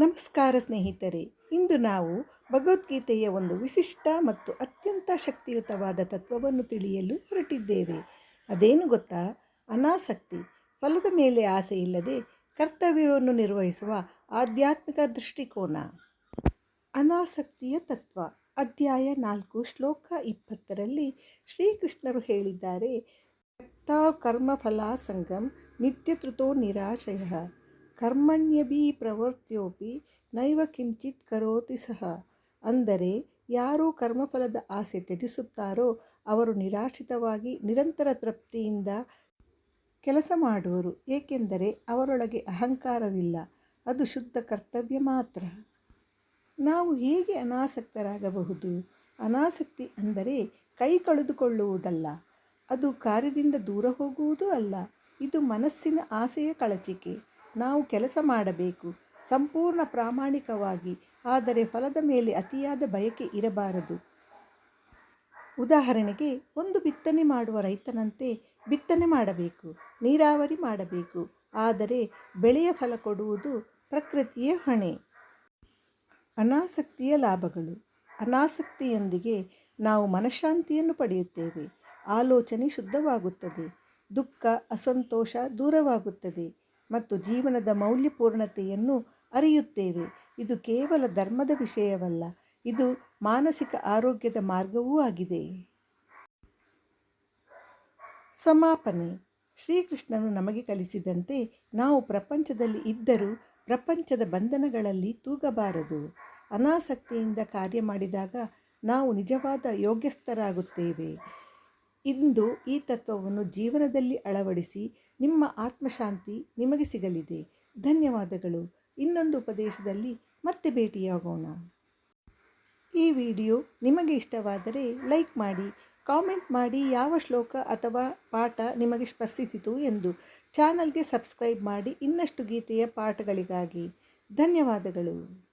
ನಮಸ್ಕಾರ ಸ್ನೇಹಿತರೆ, ಇಂದು ನಾವು ಭಗವದ್ಗೀತೆಯ ಒಂದು ವಿಶಿಷ್ಟ ಮತ್ತು ಅತ್ಯಂತ ಶಕ್ತಿಯುತವಾದ ತತ್ವವನ್ನು ತಿಳಿಯಲು ಹೊರಟಿದ್ದೇವೆ. ಅದೇನು ಗೊತ್ತಾ? ಅನಾಸಕ್ತಿ, ಫಲದ ಮೇಲೆ ಆಸೆ ಇಲ್ಲದೆ ಕರ್ತವ್ಯವನ್ನು ನಿರ್ವಹಿಸುವ ಆಧ್ಯಾತ್ಮಿಕ ದೃಷ್ಟಿಕೋನ. ಅನಾಸಕ್ತಿಯ ತತ್ವ, ಅಧ್ಯಾಯ ನಾಲ್ಕು, ಶ್ಲೋಕ ಇಪ್ಪತ್ತರಲ್ಲಿ ಶ್ರೀಕೃಷ್ಣರು ಹೇಳಿದ್ದಾರೆ ಕರ್ಮಫಲಾಸಂಗಂ ನಿತ್ಯತೃತೋ ನಿರಾಶಯ. ಕರ್ಮಣ್ಯಭಿ ಪ್ರವೃತ್ತಿಯೋಪಿ ನೈವ ಕಿಂಚಿತ್ ಕರೋತಿ ಸಹ. ಅಂದರೆ ಯಾರು ಕರ್ಮಫಲದ ಆಸೆ ತ್ಯಜಿಸುತ್ತಾರೋ ಅವರು ನಿರಾಶ್ರಿತವಾಗಿ ನಿರಂತರ ತೃಪ್ತಿಯಿಂದ ಕೆಲಸ ಮಾಡುವರು. ಏಕೆಂದರೆ ಅವರೊಳಗೆ ಅಹಂಕಾರವಿಲ್ಲ. ಅದು ಶುದ್ಧ ಕರ್ತವ್ಯ ಮಾತ್ರ. ನಾವು ಹೇಗೆ ಅನಾಸಕ್ತರಾಗಬಹುದು? ಅನಾಸಕ್ತಿ ಅಂದರೆ ಕೈ ಕಳೆದುಕೊಳ್ಳುವುದಲ್ಲ. ಅದು ಕಾರ್ಯದಿಂದ ದೂರ ಹೋಗುವುದೂ ಅಲ್ಲ. ಇದು ಮನಸ್ಸಿನ ಆಸೆಯ ಕಳಚಿಕೆ. ನಾವು ಕೆಲಸ ಮಾಡಬೇಕು. ಸಂಪೂರ್ಣ ಪ್ರಾಮಾಣಿಕವಾಗಿ, ಆದರೆ ಫಲದ ಮೇಲೆ ಅತಿಯಾದ ಬಯಕೆ ಇರಬಾರದು. ಉದಾಹರಣೆಗೆ, ಒಂದು ಬಿತ್ತನೆ ಮಾಡುವ ರೈತನಂತೆ ಬಿತ್ತನೆ ಮಾಡಬೇಕು, ನೀರಾವರಿ ಮಾಡಬೇಕು, ಆದರೆ ಬೆಳೆಯ ಫಲ ಕೊಡುವುದು ಪ್ರಕೃತಿಯ ಹೊಣೆ. ಅನಾಸಕ್ತಿಯ ಲಾಭಗಳು. ಅನಾಸಕ್ತಿಯೊಂದಿಗೆ ನಾವು ಮನಃಶಾಂತಿಯನ್ನು ಪಡೆಯುತ್ತೇವೆ. ಆಲೋಚನೆ ಶುದ್ಧವಾಗುತ್ತದೆ. ದುಃಖ, ಅಸಂತೋಷ ದೂರವಾಗುತ್ತದೆ. ಮತ್ತು ಜೀವನದ ಮೌಲ್ಯಪೂರ್ಣತೆಯನ್ನು ಅರಿಯುತ್ತೇವೆ. ಇದು ಕೇವಲ ಧರ್ಮದ ವಿಷಯವಲ್ಲ, ಇದು ಮಾನಸಿಕ ಆರೋಗ್ಯದ ಮಾರ್ಗವೂ ಆಗಿದೆ. ಸಮಾಪನೆ. ಶ್ರೀಕೃಷ್ಣನು ನಮಗೆ ಕಲಿಸಿದಂತೆ ನಾವು ಪ್ರಪಂಚದಲ್ಲಿ ಇದ್ದರೂ ಪ್ರಪಂಚದ ಬಂಧನಗಳಲ್ಲಿ ತೂಗಬಾರದು. ಅನಾಸಕ್ತಿಯಿಂದ ಕಾರ್ಯ ಮಾಡಿದಾಗ ನಾವು ನಿಜವಾದ ಯೋಗ್ಯಸ್ಥರಾಗುತ್ತೇವೆ. ಇಂದು ಈ ತತ್ವವನ್ನು ಜೀವನದಲ್ಲಿ ಅಳವಡಿಸಿ ನಿಮ್ಮ ಆತ್ಮಶಾಂತಿ ನಿಮಗೆ ಸಿಗಲಿದೆ. ಧನ್ಯವಾದಗಳು. ಇನ್ನೊಂದು ಉಪದೇಶದಲ್ಲಿ ಮತ್ತೆ ಭೇಟಿಯಾಗೋಣ. ಈ ವಿಡಿಯೋ ನಿಮಗೆ ಇಷ್ಟವಾದರೆ ಲೈಕ್ ಮಾಡಿ, ಕಾಮೆಂಟ್ ಮಾಡಿ ಯಾವ ಶ್ಲೋಕ ಅಥವಾ ಪಾಠ ನಿಮಗೆ ಸ್ಪರ್ಶಿಸಿತು ಎಂದು ಚಾನಲ್ಗೆ ಸಬ್ಸ್ಕ್ರೈಬ್ ಮಾಡಿ ಇನ್ನಷ್ಟು ಗೀತೆಯ ಪಾಠಗಳಿಗಾಗಿ. ಧನ್ಯವಾದಗಳು.